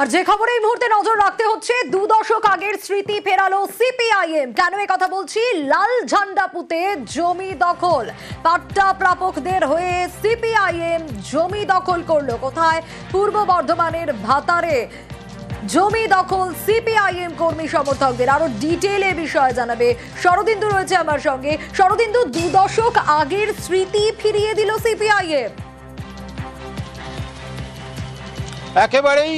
আর যে খবরে এই মুহূর্তে নজর রাখতে হচ্ছে, দু দশক আগের স্মৃতি ফেরালো সিপিআইএম। কেন কথা বলছি? লাল ঝান্ডা পুঁতে জমি দখল। পাট্টা প্রাপকদের হয়ে সিপিআইএম জমি দখল করল। কোথায়? পূর্ব বর্ধমানের ভাতারে। জমি দখল সিপিআইএম কর্মী সমর্থকদের। আরও ডিটেলে বিষয়ে জানাবে শরদিন্দু রয়েছে আমার সঙ্গে। শরদিন্দু, দু দশক আগের স্মৃতি ফিরিয়ে দিল সিপিআইএম। একেবারেই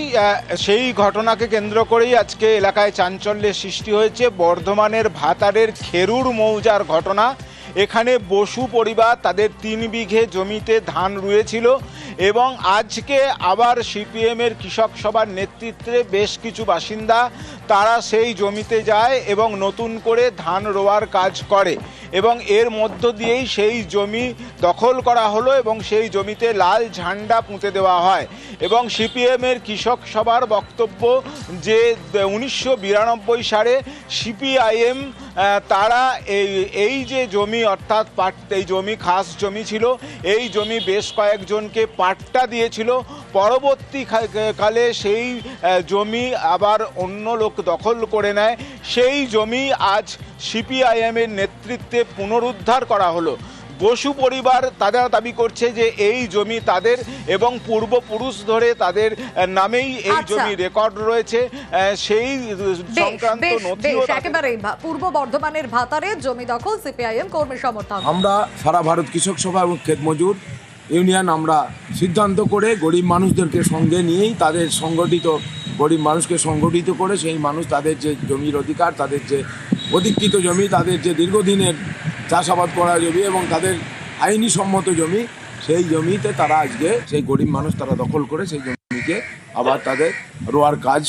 সেই ঘটনাকে কেন্দ্র করেই আজকে এলাকায় চাঞ্চল্যের সৃষ্টি হয়েছে। বর্ধমানের ভাতারের খেরুর মৌজার ঘটনা। এখানে বসু পরিবার তাদের তিন বিঘে জমিতে ধান রুয়েছিল এবং আজকে আবার সিপিএমের কৃষক সভার নেতৃত্বে বেশ কিছু বাসিন্দা তারা সেই জমিতে যায় এবং নতুন করে ধান রোয়ার কাজ করে এবং এর মধ্য দিয়েই সেই জমি দখল করা হলো এবং সেই জমিতে লাল ঝান্ডা পুঁতে দেওয়া হয়। এবং সিপিএমের কৃষক সভার বক্তব্য যে, উনিশশো বিরানব্বই সালে সিপিআইএম তারা এই এই যে জমি অর্থাৎ পাট, এই জমি খাস জমি ছিল, এই জমি বেশ কয়েকজনকে পাট্টা দিয়েছিল। পরবর্তী খা- কালে সেই জমি আবার অন্য লোক দখল করে নেয়। সেই জমি আজ সিপিআইএমের নেতৃত্বে পুনরুদ্ধার করা হলো। বসু পরিবার তারা দাবি করছে যে এই জমি তাদের এবং পূর্বপুরুষ ধরে তাদের নামেই এই আচ্ছা। জমি রেকর্ড রয়েছে। আহ, সেই সংক্রান্ত নথিও পূর্ব বর্ধমানের ভাতারে জমি দখল সিপিআইএম কর্মী সমর্থন। আমরা সারা ভারত কৃষক সভা এবং ক্ষেত মজুর। ইউনিয়ন আমরা সিদ্ধান্ত করে গরিব মানুষদেরকে সঙ্গে নিয়েই তাদের সংগঠিত, গরিব মানুষকে সংগঠিত করে সেই মানুষ তাদের যে জমির অধিকার, তাদের যে অধিকৃত জমি, তাদের যে দীর্ঘদিনের চাষাবাদ করা জমি এবং তাদের আইনি সম্মত জমি, সেই জমিতে তারা আজকে, সেই গরিব মানুষ তারা দখল করে সেই জমিকে আবার তাদের রোয়ার কাজ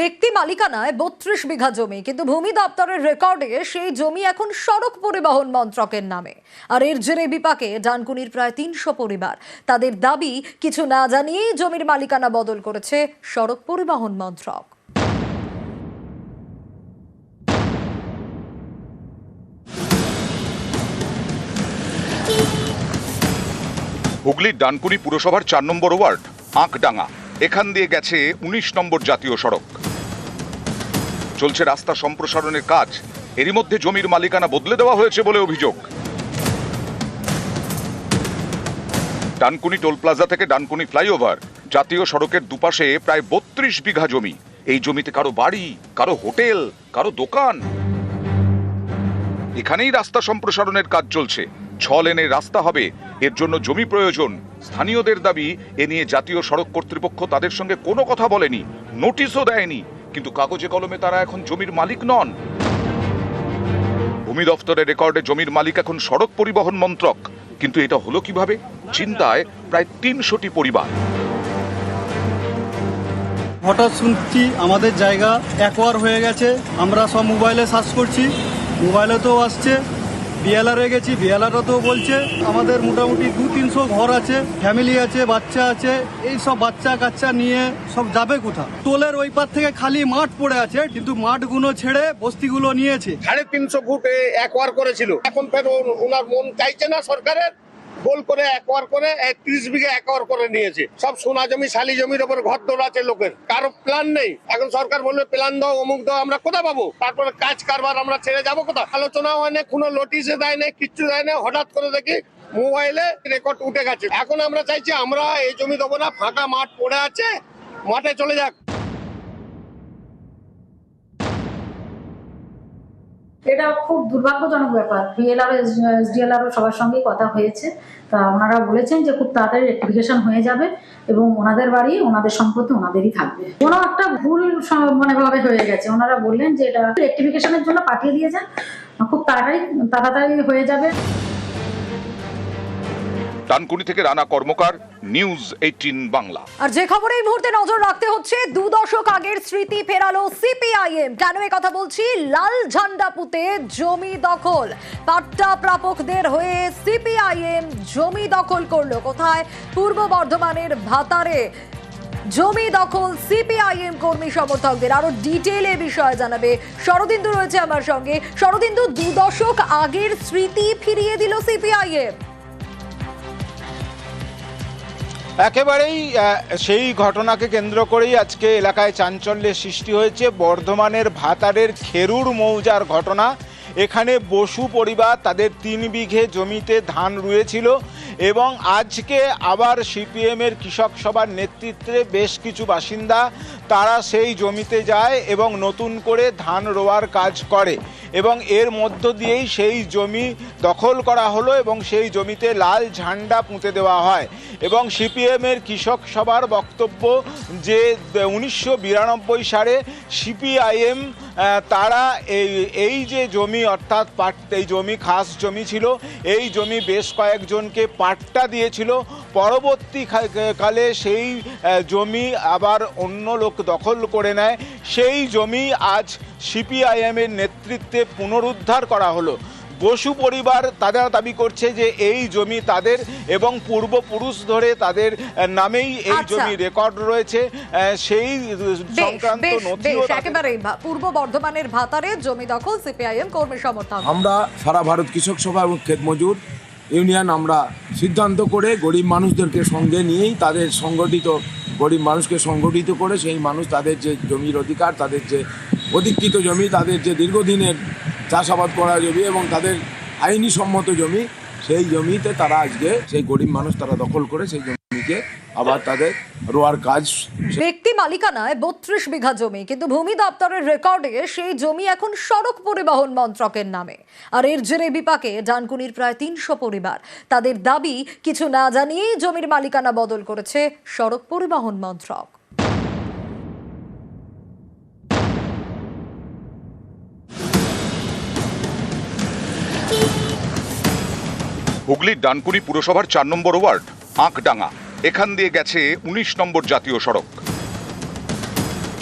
ব্যক্তি মালিকানায় বত্রিশ বিঘা জমি কিন্তু ভূমি দপ্তরের রেকর্ডে সেই জমি এখন সড়ক পরিবহন মন্ত্রকের নামে। আর এর জেরে বিপাকে ডানকুনির প্রায় তিনশো পরিবার। তাদের দাবি কিছু না জানিয়েই জমির মালিকানা বদল করেছে সড়ক পরিবহন মন্ত্রক। হুগলির ডানকুনি পুরসভার চার নম্বর ওয়ার্ড আঁকডাঙ্গা। এখান দিয়ে গেছে উনিশ নম্বর জাতীয় সড়ক। চলছে রাস্তা সম্প্রসারণের কাজ। এরই মধ্যে জমির মালিকানা বদলে দেওয়া হয়েছে বলে অভিযোগ। ডানকুনি টোল প্লাজা থেকে ডানকুনি ফ্লাইওভার, জাতীয় সড়কের দুপাশে প্রায় বত্রিশ বিঘা জমি। এই জমিতে কারও বাড়ি, কারও হোটেল, কারও দোকান। এখানেই রাস্তা সম্প্রসারণের কাজ চলছে। ছ লেনের রাস্তা হবে। এর জন্য জমি প্রয়োজন। স্থানীয়দের দাবি, এ নিয়ে জাতীয় সড়ক কর্তৃপক্ষ তাদের সঙ্গে কোনো কথা বলেনি, নোটিশও দেয়নি। কিন্তু কাগজে কলমে তারা এখন জমির মালিক নন। ভূমি দফতরের রেকর্ডে জমির মালিক এখন সড়ক পরিবহন মন্ত্রক। কিন্তু এটা হলো কীভাবে? চিন্তায় প্রায় তিনশোটি পরিবার। হঠাৎ শুনছি আমাদের জায়গা একোয়ার হয়ে গেছে। আমরা সব মোবাইলে সার্চ করছি। মোবাইলেতেও আসছে। বিএলআরে গেছি, বিএলআরও বলছে, আমাদের মোটামুটি দু তিনশো ঘর আছে ফ্যামিলি আছে, বাচ্চা আছে, এই সব বাচ্চা কাচ্চা নিয়ে সব যাবে কোথা টোলের ওই পার থেকে খালি মাঠ পড়ে আছে, কিন্তু মাঠগুলো ছেড়ে বস্তিগুলো নিয়েছে। সাড়ে তিনশো ফুট একবার করেছিল। এখন ফের ওনার মন চাইছে না সরকারের গোল করে একবার করে ত্রিশ বিঘা একবার করে নিয়েছে। সব সোনা জমি, শালি জমির ওপর ঘর দৌড় আছে লোকের। কারও প্ল্যান নেই। এখন সরকার বলবে প্ল্যান দাও, অমুক দাও, আমরা কোথা পাবো? তারপরে কাজ কারবার আমরা ছেড়ে যাব কোথা আলোচনা হয় না কোনো নোটিশে দেয় না কিচ্ছু দেয় না হঠাৎ করে দেখি মোবাইলে রেকর্ড উঠে গেছে। এখন আমরা চাইছি, আমরা এই জমি দেবো না, ফাঁকা মাঠ পড়ে আছে, মাঠে চলে যাক। এটা খুব দুর্ভাগ্যজনক ব্যাপার। বিএলআর এসডিএলআর সবার সঙ্গেই কথা হয়েছে। তা ওনারা বলেছেন যে খুব তাড়াতাড়ি রেক্টিফিকেশন হয়ে যাবে এবং ওনাদের বাড়ি, ওনাদের সম্পত্তি ওনাদেরই থাকবে। কোনো একটা ভুল মানে ভাবে হয়ে গেছে। ওনারা বললেন যে এটা রেক্টিফিকেশনের জন্য পাঠিয়ে দিয়েছেন। খুব তাড়াতাড়ি তাড়াতাড়ি হয়ে যাবে। ডানকুনি থেকে রানা কর্মকার নিউজ এইটিন বাংলা আর যে খবরে এই মুহূর্তে নজর রাখতে হচ্ছে, দু দশক আগের স্মৃতি ফেরালো সিপিআইএম। কেন এ কথা বলছি? লাল ঝান্ডা পুঁতে জমি দখল। পাট্টা প্রাপকদের হয়ে সিপিআইএম জমি দখল করল। কোথায়? পূর্ব বর্ধমানের ভাতারে। জমি দখল সিপিআইএম কর্মী সমর্থকদের। আরও ডিটেলে বিষয়ে জানাবে শরদিন্দু রয়েছে আমার সঙ্গে। শরদিন্দু, দু দশক আগের স্মৃতি ফিরিয়ে দিল সিপিআইএম। একেবারেই সেই ঘটনাকে কেন্দ্র করেই আজকে এলাকায় চাঞ্চল্যের সৃষ্টি হয়েছে। বর্ধমানের ভাতারের খেরুর মৌজার ঘটনা। এখানে বসু পরিবার তাদের তিন বিঘে জমিতে ধান রুয়েছিল এবং আজকে আবার সিপিএমের কৃষক সভার নেতৃত্বে বেশ কিছু বাসিন্দা, তারা সেই জমিতে যায় এবং নতুন করে ধান রোয়ার কাজ করে। এবং এর মধ্য দিয়েই সেই জমি দখল করা হলো এবং সেই জমিতে লাল ঝান্ডা পুঁতে দেওয়া হয়। এবং সিপিএমের কৃষক সভার বক্তব্য যে উনিশশো বিরানব্বই সালে সিপিআইএম তারা এই এই যে জমি অর্থাৎ পাট, এই জমি খাস জমি ছিল, এই জমি বেশ কয়েকজনকে পাট্টা দিয়েছিল। পরবর্তী কালে সেই জমি আবার অন্য লোক দখল করে নেয়। সেই জমি আজ সিপিআইএমের নেতৃত্বে পুনরুদ্ধার করা হলো। বসু পরিবার তারা দাবি করছে যে এই জমি তাদের এবং পূর্বপুরুষ ধরে তাদের নামেই এই আচ্ছা। জমি রেকর্ড রয়েছে। সেই সংক্রান্ত নথিও পূর্ব বর্ধমানের ভাতারে জমি দখল সিপিআইএম কর্মী সমর্থন আমরা সারা ভারত কৃষক সভা এবং ক্ষেত মজুর ইউনিয়ন আমরা সিদ্ধান্ত করে গরিব মানুষদেরকে সঙ্গে নিয়েই তাদের সংগঠিত, গরিব মানুষকে সংগঠিত করে সেই মানুষ তাদের যে জমির অধিকার, তাদের যে অধিকৃত জমি, তাদের যে দীর্ঘদিনের চাষাবাদ করা জমি এবং তাদের আইনি সম্মত জমি, সেই জমিতে তারা আজকে, সেই গরিব মানুষ তারা দখল করে সেই জমিকে আবার তাদের রোয়ার কাজ ব্যক্তি মালিকানায় বত্রিশ বিঘা জমি কিন্তু ভূমি দপ্তরের রেকর্ডে সেই জমি এখন সড়ক পরিবহন মন্ত্রকের নামে। আর এর জেরে বিপাকে ডানকুনির প্রায় তিনশো পরিবার। তাদের দাবি কিছু না জানিয়েই জমির মালিকানা বদল করেছে সড়ক পরিবহন মন্ত্রক। হুগলির ডানকুনি পুরসভার চার নম্বর ওয়ার্ড আঁকডাঙ্গা। এখান দিয়ে গেছে উনিশ নম্বর জাতীয় সড়ক।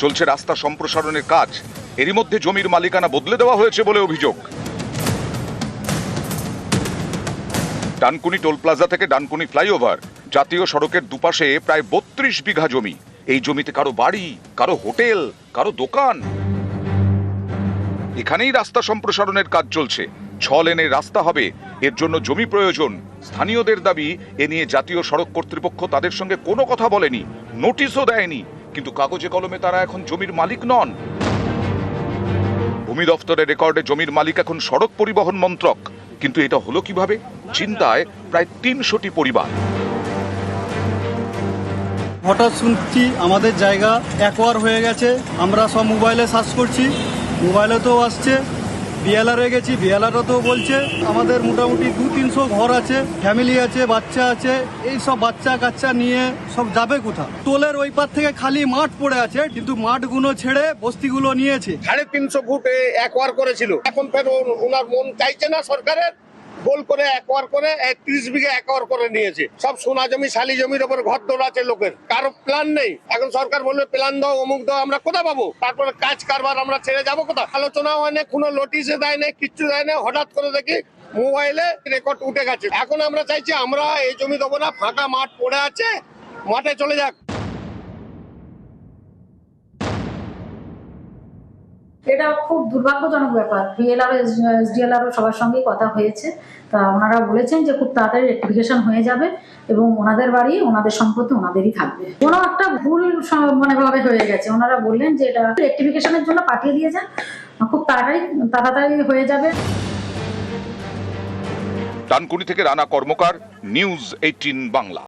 চলছে রাস্তা সম্প্রসারণের কাজ। এরই মধ্যে জমির মালিকানা বদলে দেওয়া হয়েছে বলে অভিযোগ। ডানকুনি টোল প্লাজা থেকে ডানকুনি ফ্লাইওভার, জাতীয় সড়কের দুপাশে প্রায় বত্রিশ বিঘা জমি। এই জমিতে কারও বাড়ি, কারও হোটেল, কারও দোকান। এখানেই রাস্তা সম্প্রসারণের কাজ চলছে। ছ লেনের রাস্তা হবে। এর জন্য জমি প্রয়োজন। স্থানীয়দের দাবি, এ নিয়ে জাতীয় সড়ক কর্তৃপক্ষ তাদের সঙ্গে কোনো কথা বলেনি। নোটিশও দেয়নি। কিন্তু কাগজে কলমে তারা এখন জমির মালিক নন। ভূমি দফতরের রেকর্ডে জমির মালিক এখন সড়ক পরিবহন মন্ত্রক। কিন্তু এটা হলো কীভাবে? চিন্তায় প্রায় তিনশোটি পরিবার। হঠাৎ শুনছি আমাদের জায়গা অ্যাকোয়ার হয়ে গেছে। আমরা সব মোবাইলে সার্চ করছি। মোবাইলেতেও আসছে। বিএলআরে গেছি, বিএলআরও বলছে, আমাদের মোটামুটি দু তিনশো ঘর আছে ফ্যামিলি আছে, বাচ্চা আছে, এই সব বাচ্চা কাচ্চা নিয়ে সব যাবে কোথা তোলের ওই পার থেকে খালি মাঠ পড়ে আছে, কিন্তু মাঠগুলো ছেড়ে বস্তিগুলো নিয়েছে। সাড়ে তিনশো ফুট একবার করেছিল। এখন ফের ওনার মন চাইছে না সরকারের গোল করে একোয়ার করে ত্রিশ বিঘে একোয়ার করে নিয়েছে। সব সোনা জমি, শালি জমির ওপর ঘর দৌড় আছে লোকের। কারও প্ল্যান নেই। এখন সরকার বলবে প্ল্যান দাও, অমুক দাও, আমরা কোথা পাবো? তারপরে কাজ কারবার, আমরা ছেড়ে যাব কোথা আলোচনা হয় না কোনো নোটিশে দেয় না কিচ্ছু দেয় না হঠাৎ করে দেখি মোবাইলে রেকর্ড উঠে গেছে। এখন আমরা চাইছি, আমরা এই জমি দেবো না, ফাঁকা মাঠ পড়ে আছে, মাঠে চলে যাক। এটা খুব দুর্ভাগ্যজনক ব্যাপার। বিএলআর এসডিএলআর সবার সঙ্গেই কথা হয়েছে। তা ওনারা বলেছেন যে খুব তাড়াতাড়ি রেক্টিফিকেশন হয়ে যাবে এবং ওনাদের বাড়ি, ওনাদের সম্পত্তি ওনাদেরই থাকবে। কোনো একটা ভুল মনে ভাবে হয়ে গেছে। ওনারা বললেন যে এটা রেক্টিফিকেশনের জন্য পাঠিয়ে দিয়ে যান খুব তাড়াতাড়ি তাড়াতাড়ি হয়ে যাবে। ডানকুনি থেকে রানা কর্মকার, নিউজ এইটিন বাংলা।